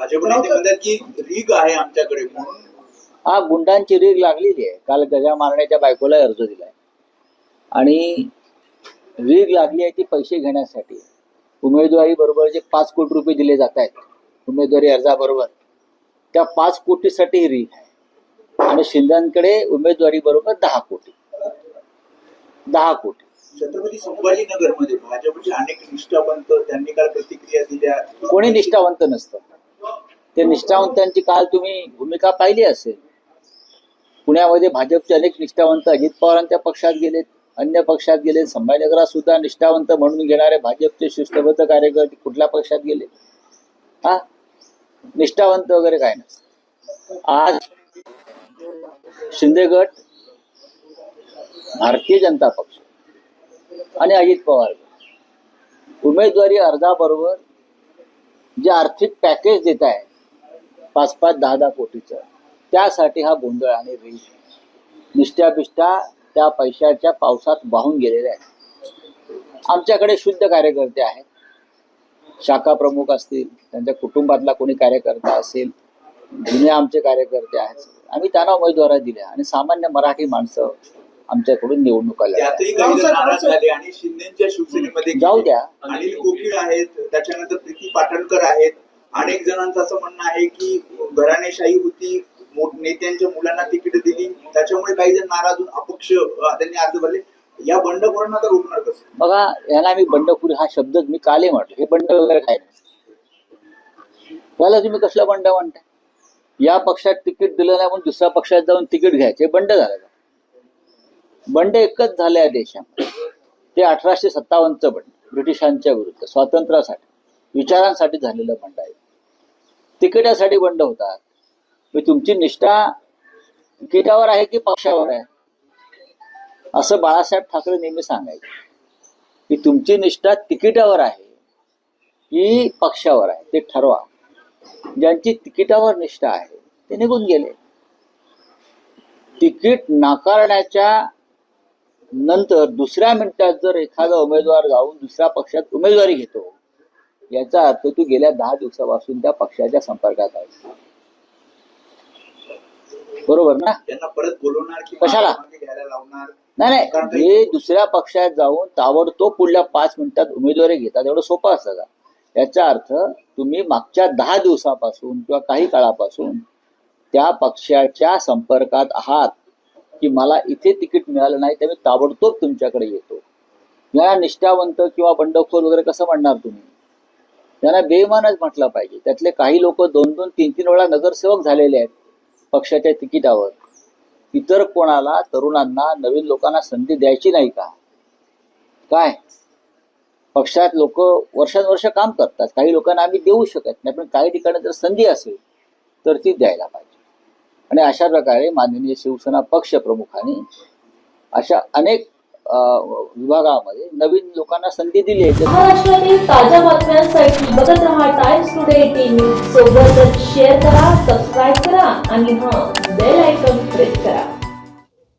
भाजप नेते म्हणतात की रीग आहे आमच्याकडे म्हणून? हा गुंडांची रीग लागलेली आहे. काल गजा मारण्याच्या बायकोला अर्ज दिलाय. आणि रीग लागली आहे ती पैसे घेण्यासाठी. उमेदवारी बरोबर जे पाच कोटी रुपये दिले जात आहेत उमेदवारी अर्जाबरोबर त्या पाच कोटीसाठी ही रीग आहे. आणि शिंदेकडे उमेदवारी बरोबर दहा कोटी. दहा कोटी. छत्रपती संभाजीनगरमध्ये भाजपचे अनेक निष्ठावंत त्यांनी काल प्रतिक्रिया दिल्या. कोणी निष्ठावंत नसतं. ते निष्ठावंतांची काल तुम्ही भूमिका पाहिली असेल. पुण्यामध्ये भाजपचे अनेक निष्ठावंत अजित पवारांच्या पक्षात गेलेत. अन्य पक्षात गेले संभाजीनगरात सुद्धा निष्ठावंत म्हणून घेणारे भाजपचे शिष्टबद्ध कार्यकर्ते कुठल्या पक्षात गेले? हा? निष्ठावंत वगैरे काय नसतं. आज शिंदे गट भारतीय जनता पक्ष आणि अजित पवार उमेदवारी अर्जाबरोबर जे आर्थिक पॅकेज देत आहे पाच पाच दहा दहा कोटीचं. त्यासाठी हा गोंधळ आणि रील निष्ठा बिष्ठा त्या पैशाच्या पावसात वाहून गेलेले आहेत. आमच्याकडे शुद्ध कार्यकर्ते आहेत. शाखा प्रमुख असतील त्यांच्या कुटुंबातला कोणी कार्यकर्ता असेल जुने आमचे कार्यकर्ते आहेत. आम्ही त्यांना उमेदवारी दिल्या आणि सामान्य मराठी माणसं आमच्याकडून निवडणुका जाऊ. द्या. अनिल कोकीळ आहेत त्याच्यानंतर प्रीती पाटणकर आहेत. अनेक जणांचं असं म्हणणं आहे की घराणेशाही होती नेत्यांच्या मुलांना तिकीट दिली त्याच्यामुळे काही जण नाराज होऊन अपक्ष त्यांनी अर्ज भरले. या बंडखोरांना तर रोखणार कसं? बघा याला मी बंडखोरी हा शब्द मी काले म्हटलं हे बंड वगैरे काय त्याला तुम्ही कसला बंड म्हणताय? या पक्षात तिकीट दिलं नाही म्हणून दुसऱ्या पक्षात जाऊन तिकीट घ्यायचे बंड झालं बंड एकच झालं या देशामध्ये. ते अठराशे सत्तावन्नचं बंड ब्रिटिशांच्या विरुद्ध स्वातंत्र्यासाठी विचारांसाठी झालेलं बंड आहे. तिकिटासाठी बंड होतात. मी तुमची निष्ठा तिकिटावर आहे की पक्षावर आहे? असं बाळासाहेब ठाकरे नेहमी सांगायचे. की तुमची निष्ठा तिकिटावर आहे की पक्षावर आहे ते ठरवा. ज्यांची तिकिटावर निष्ठा आहे ते निघून गेले. तिकीट नाकारण्याच्या नंतर दुसऱ्या मिनिटात जर एखादा उमेदवार जाऊन दुसऱ्या पक्षात उमेदवारी घेतो याचा अर्थ तू गेल्या दहा दिवसापासून त्या पक्षाच्या संपर्कात आहे बरोबर ना? त्यांना परत बोलवणार कशाला? नाही नाही. हे दुसऱ्या पक्षात जाऊन ताबडतोब पुढल्या पाच मिनिटात उमेदवारी घेतात. एवढं सोपं असतं का? याचा अर्थ तुम्ही मागच्या दहा दिवसापासून किंवा काही काळापासून त्या पक्षाच्या संपर्कात आहात की मला इथे तिकीट मिळालं नाही तर मी ताबडतोब तुमच्याकडे येतो. याला निष्ठावंत किंवा बंडखोर वगैरे कसं म्हणणार तुम्ही? त्यांना बेमानच म्हटलं पाहिजे. त्यातले काही लोक दोन दोन तीन तीन वेळा नगरसेवक झालेले आहेत पक्षाच्या तिकिटावर. इतर कोणाला तरुणांना नवीन लोकांना संधी द्यायची नाही का? काय? पक्षात लोक वर्षानुवर्ष काम करतात. काही लोकांना आम्ही देऊ शकत नाही पण काही ठिकाणी जर संधी असेल तर ती द्यायला पाहिजे. आणि अशा प्रकारे माननीय शिवसेना पक्ष प्रमुखांनी अशा अनेक विभागामध्ये नवीन लोकांना संधी दिली आहे. महाराष्ट्रातील ताज्या बातम्यांसाठी बघत राहा टाइम्स टुडे टीव्ही सोबतच शेअर करा सबस्क्राईब करा आणि हा बेल आयकॉन प्रेस करा.